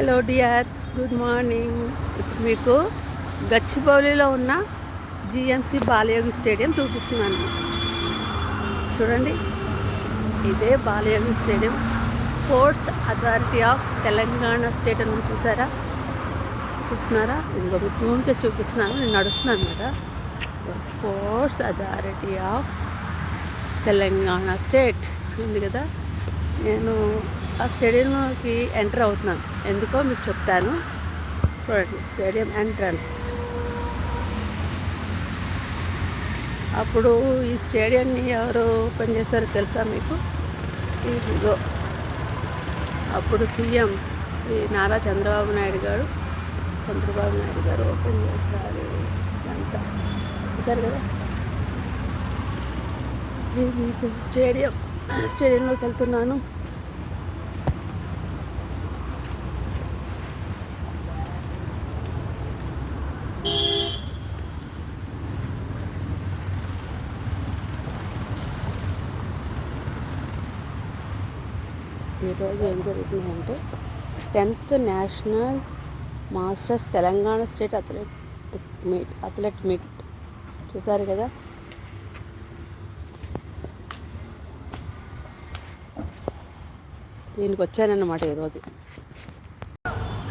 Hello dears good morning. ఇప్పుడు మీకు గచ్చిబౌలిలో ఉన్న జిఎంసి బాలయోగి స్టేడియం చూపిస్తున్నాను. చూడండి ఇదే Balayogi stadium. Sports authority of Telangana state అని చూసారా? చూస్తున్నారా? ఇది ఒక చూపిస్తున్నాను నేను నడుస్తున్నాను కదా. Sports authority of Telangana state. ఉంది కదా? నేను ఆ స్టేడియంలోకి ఎంటర్ అవుతున్నాను. ఎందుకో మీకు చెప్తాను. చూడండి స్టేడియం ఎంట్రన్స్. అప్పుడు ఈ స్టేడియాన్ని ఎవరు ఓపెన్ చేశారో తెలుసా మీకు? ఇదిగో అప్పుడు సీఎం శ్రీ నారా చంద్రబాబు నాయుడు గారు చంద్రబాబు నాయుడు గారు ఓపెన్ చేశారు. అంతా చూసారు కదా? ఇది స్టేడియం. స్టేడియంలోకి వెళ్తున్నాను. ఈరోజు ఏం జరుగుతుందంటే tenth national masters Telangana state athletic meet athlete meet. చూసారు కదా? దీనికి వచ్చానన్నమాట ఈరోజు.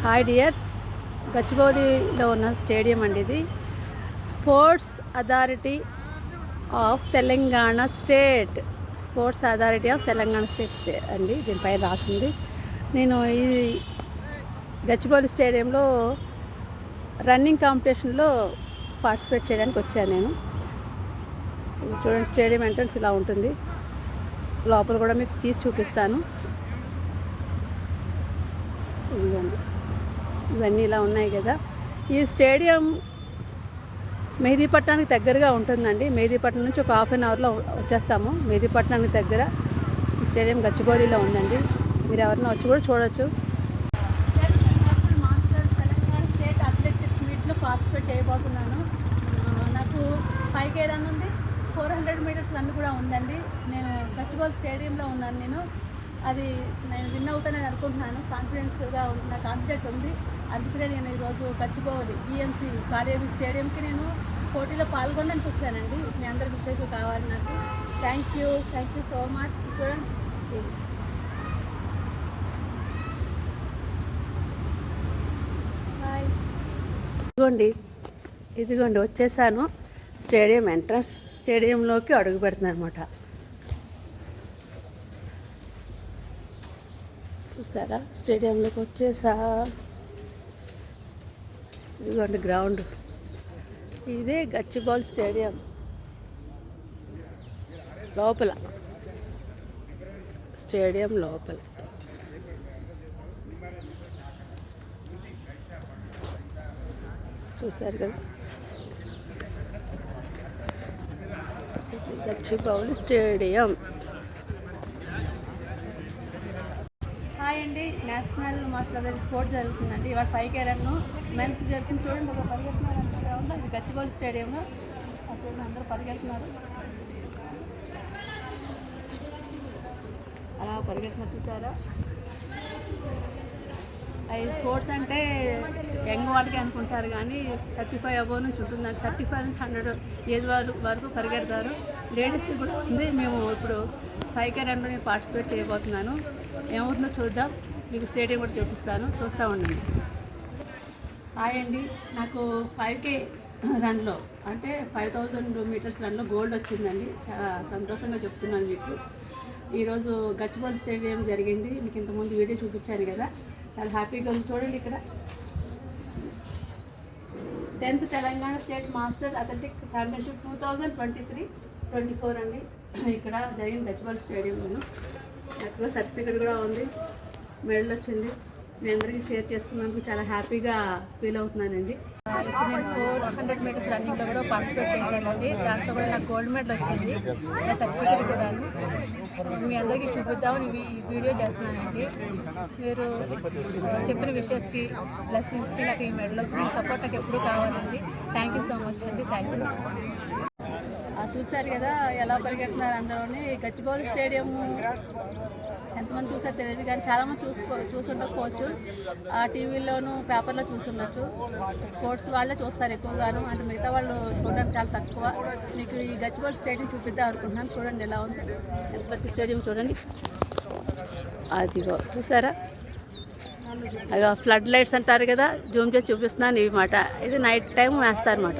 Hi dears. గచ్చిబౌలిలో ఉన్న స్టేడియం అండి ఇది. Sports authority of Telangana state. Sports authority of Telangana state stay అండి దీనిపైన రాసింది. నేను ఈ గచ్చిబౌలి స్టేడియంలో రన్నింగ్ కాంపిటీషన్లో పార్టిసిపేట్ చేయడానికి వచ్చాను నేను. చూడండి స్టేడియం ఎంట్రన్స్ ఇలా ఉంటుంది. లోపల కూడా మీకు తీసి చూపిస్తాను. ఇవన్నీ ఇలా ఉన్నాయి కదా. ఈ స్టేడియం మెహదీపట్నానికి దగ్గరగా ఉంటుందండి. మెహదీపట్నం నుంచి ఒక హాఫ్ అన్ అవర్లో వచ్చేస్తాము. మెహదీపట్నానికి దగ్గర ఈ స్టేడియం గచ్చిబౌలిలో ఉందండి. మీరు ఎవరైనా వచ్చి కూడా చూడొచ్చు. స్టేట్ మీట్లో పార్టిసిపేట్ చేయబోతున్నాను నాకు ఫైవ్ ఏదన్నా ఉంది? ఫోర్ హండ్రెడ్ మీటర్స్ రన్ కూడా ఉందండి. నేను గచ్చిబౌల్ స్టేడియంలో ఉన్నాను నేను. అది నేను విన్ అవుతానని అనుకుంటున్నాను. కాన్ఫిడెన్స్గా ఉంది నా కాన్ఫిడెంట్ ఉంది. అందుకనే నేను ఈరోజు గచ్చిబౌలి జిఎంసీ బాలేరు స్టేడియంకి నేను పోటీలో పాల్గొనడానికి వచ్చానండి. మీ అందరికి విశేషం కావాలి నాకు. Thank you thank you so much చూడండి. హాయ్ ఇదిగోండి. ఇదిగోండి వచ్చేసాను. స్టేడియం ఎంట్రన్స్ స్టేడియంలోకి అడుగు పెడుతున్నాను అనమాట చూసారా? స్టేడియంలోకి వచ్చేసా. ఇదిగోండి గ్రౌండ్ ఇదే గచ్చిబౌల్ స్టేడియం. లోపల. స్టేడియం లోపల. చూసారు కదా? గచ్చిబౌల్ గచ్చిబౌలి స్టేడియం. హాయ్ అండి. నేషనల్ మాస్టర్ అదే స్పోర్ట్ జరుగుతుందండి. ఇవాళ ఫైవ్ కే రన్ మెన్స్ జరుగుతుంది చూడండి ఒక పరిగెత్తున్నారు గ్రౌండ్లో. ఇది గచ్చిబౌలి స్టేడియం అప్పుడు అందరూ పరిగెడుతున్నారు. అలా పరిగెత్తున్నారు చూసారా? అవి స్పోర్ట్స్ అంటే యంగ్ వాళ్ళకి అనుకుంటారు కానీ థర్టీ ఫైవ్ అబోవ్ నుంచి ఉంటుంది. థర్టీ ఫైవ్ నుంచి హండ్రెడ్ ఏజ్ వాళ్ళు వరకు పరిగెడతారు. లేడీస్ కూడా ఉంది. మేము ఇప్పుడు ఫైవ్ కే రన్లో నేను పార్టిసిపేట్ చేయబోతున్నాను. ఏమవుతుందో చూద్దాం. మీకు స్టేడియం కూడా చూపిస్తాను. చూస్తూ ఉండండి. హాయ్ అండి. నాకు ఫైవ్ కే రన్లో అంటే ఫైవ్ థౌజండ్ మీటర్స్ రన్లో గోల్డ్ వచ్చిందండి. చాలా సంతోషంగా చెప్తున్నాను మీకు. ఈరోజు గచ్చిబౌలి స్టేడియం జరిగింది. మీకు ఇంతకుముందు వీడియో చూపించాను కదా. చాలా హ్యాపీగా ఉంది చూడండి ఇక్కడ. Tenth Telangana state master athletic championship two thousand twenty three twenty four అండి. ఇక్కడ జరిగిన గచ్చిబాల్ స్టేడియంలోను. చక్కగా సర్టిఫికెట్ కూడా ఉంది. మెడల్ వచ్చింది. మీ అందరికీ షేర్ చేసుకున్నందుకు చాలా హ్యాపీగా ఫీల్ అవుతున్నానండి. నేను ఫోర్ హండ్రెడ్ మీటర్స్ రన్నింగ్లో కూడా పార్టిసిపేట్ చేశానండి. దాంట్లో కూడా నాకు గోల్డ్ మెడల్ వచ్చింది. నా సర్టిఫికేట్ కూడాను. మీ అందరికీ చూపిద్దామని ఈ వీడియో చేస్తున్నానండి. మీరు చెప్పిన విషయస్కి బ్లెస్సింగ్స్కి నాకు ఈ మెడల్ వచ్చింది సపోర్ట్ నాకు ఎప్పుడు కావాలండి. థ్యాంక్ యూ సో మచ్ అండి. థ్యాంక్ యూ చూశారు కదా ఎలా పరిగెడుతున్నారు అందరూ గచ్చిబౌలి స్టేడియం ఎంతమంది చూసారో తెలియదు కానీ చాలామంది చూసుకో చూసుండకపోవచ్చు. ఆ టీవీలోను పేపర్లో చూసుండొచ్చు. స్పోర్ట్స్ వాళ్ళే చూస్తారు ఎక్కువగాను. అంటే మిగతా వాళ్ళు చూడడానికి చాలా తక్కువ. మీకు ఈ గచ్చిబౌల్ స్టేడియం చూపిద్దాం అనుకుంటున్నాను. చూడండి ఎలా ఉంది. ఎంత పెద్ద స్టేడియం చూడండి. అదిగో చూసారా? అయ్యో ఫ్లడ్ లైట్స్ అంటారు కదా జూమ్ చేసి చూపిస్తున్నాను ఇవి మాట. ఇది నైట్ టైం వేస్తారన్నమాట.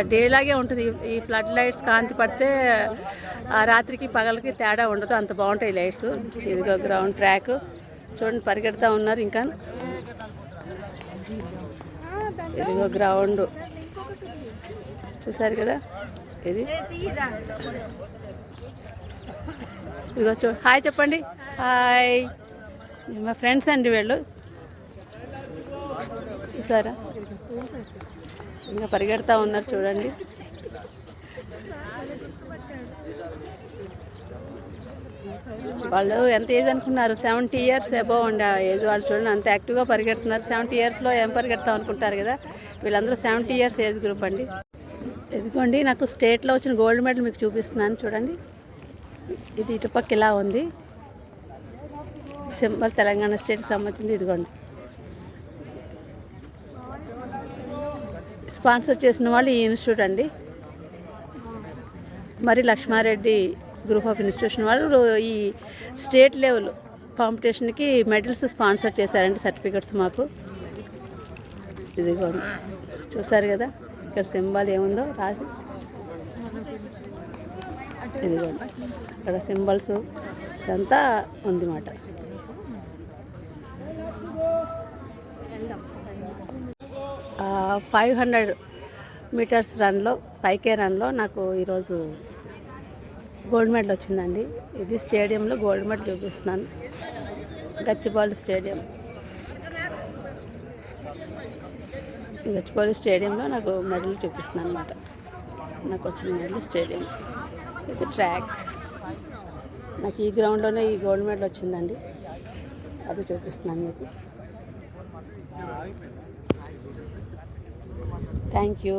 డే లాగే ఉంటుంది. ఈ- ఫ్లడ్ లైట్స్ కాంతి పడితే ఆ రాత్రికి పగలకి తేడా ఉండదు. అంత బాగుంటాయి లైట్స్ ఇదిగో గ్రౌండ్ ట్రాక్ చూడండి పరిగెడతా ఉన్నారు ఇంకా. ఇదిగో గ్రౌండ్ చూసారు కదా? ఇది. ఇదిగో చూ హాయ్ చెప్పండి. హాయ్. మా ఫ్రెండ్స్ అండి వీళ్ళు. సారా. ఇంకా పరిగెడతా ఉన్నారు చూడండి. వాళ్ళు ఎంత ఏజ్ అనుకున్నారు? సెవెంటీ ఇయర్స్ అబోవ్ ఉండే ఏజ్ వాళ్ళు చూడండి. అంత యాక్టివ్గా పరిగెడుతున్నారు. సెవెంటీ ఇయర్స్లో ఏం పరిగెడతాం అనుకుంటారు కదా? వీళ్ళందరూ సెవెంటీ ఇయర్స్ ఏజ్ గ్రూప్ అండి. ఇదిగోండి నాకు స్టేట్లో వచ్చిన గోల్డ్ మెడల్ మీకు చూపిస్తున్నాను చూడండి. ఇది ఇటుపక్క ఇలా ఉంది. సింబల్ తెలంగాణ స్టేట్కి సంబంధించింది ఇదిగోండి. స్పాన్సర్ చేసిన వాళ్ళు ఈ ఇన్స్టిట్యూట్ అండి. మరి లక్ష్మారెడ్డి గ్రూప్ ఆఫ్ ఇన్స్టిట్యూషన్ వాళ్ళు ఈ స్టేట్ లెవెల్ కాంపిటీషన్కి మెడల్స్ స్పాన్సర్ చేశారండి సర్టిఫికెట్స్ మాకు. ఇదిగోండి. చూసారు కదా ఇక్కడ సింబల్ ఏముందో రాసి. ఇదిగోండి. ఇక్కడ సింబల్స్ ఇదంతా ఉంది మాట ఫైవ్ హండ్రెడ్ మీటర్స్ రన్లో ఫైవ్ కే రన్లో నాకు ఈరోజు గోల్డ్ మెడల్ వచ్చిందండి. ఇది స్టేడియంలో గోల్డ్ మెడల్ చూపిస్తున్నాను. గచ్చిబౌలి స్టేడియం. గచ్చిబౌలి స్టేడియంలో నాకు మెడల్ చూపిస్తున్నాను అనమాట నాకు వచ్చిన మెడల్ స్టేడియం. ఇది ట్రాక్. నాకు ఈ గ్రౌండ్లోనే ఈ గోల్డ్ మెడల్ వచ్చిందండి. అది చూపిస్తున్నాను మీకు. Thank you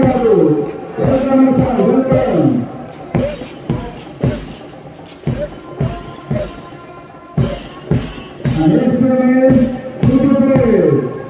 para ele, tudo para.